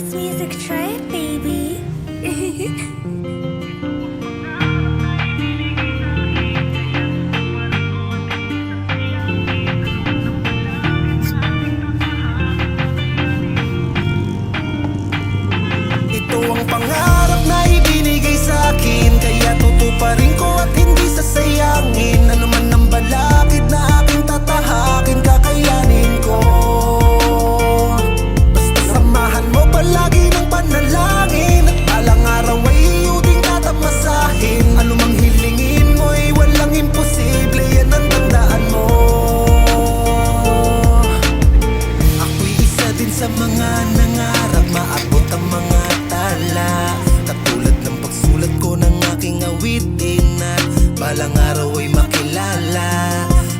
It's music track, baby. at ang mga tala Katulad ng pagsulat ko ng aking awitin At balang araw ay makilala.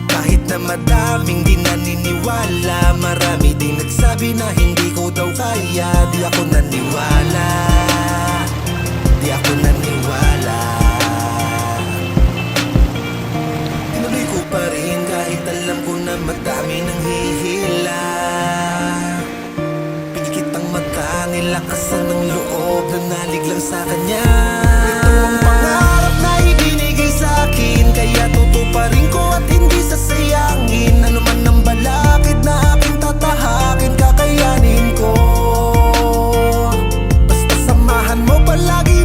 Kahit na madaming di naniniwala Marami din nagsabi na hindi ko daw kaya. Di ako naniwala. Di ako naniwala. Tinuloy ko pa rin kahit alam ko na madami nang hihila mata, nilakasan ng loob na naliglang sa kanya. Ito ang pangarap na ibinigay sa akin Kaya tutuparin ko at hindi sasayangin Ano balakid na aking tatahakin Kakayanin ko. Basta samahan mo palagi